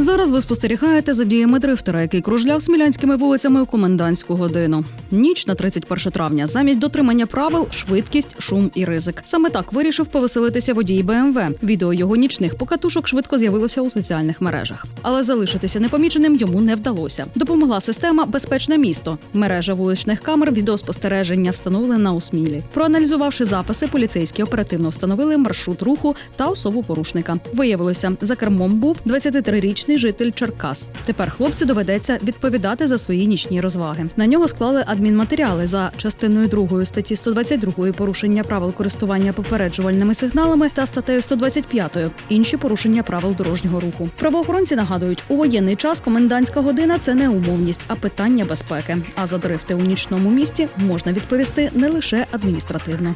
Зараз ви спостерігаєте за діями дрифтера, який кружляв смілянськими вулицями у комендантську годину. Ніч на 31 травня замість дотримання правил, швидкість, шум і ризик. Саме так вирішив повеселитися водій БМВ. Відео його нічних покатушок швидко з'явилося у соціальних мережах, але залишитися непоміченим йому не вдалося. Допомогла система Безпечне місто. Мережа вуличних камер відеоспостереження встановлена у Смілі. Проаналізувавши записи, поліцейські оперативно встановили маршрут руху та особу порушника. Виявилося, за кермом був 23-річний житель Черкас. Тепер хлопцю доведеться відповідати за свої нічні розваги. На нього склали адмінматеріали за частиною 2 статті 122 порушення правил користування попереджувальними сигналами та статтею 125 інші порушення правил дорожнього руху. Правоохоронці нагадують, у воєнний час комендантська година це не умовність, а питання безпеки. А за дрифти у нічному місті можна відповісти не лише адміністративно.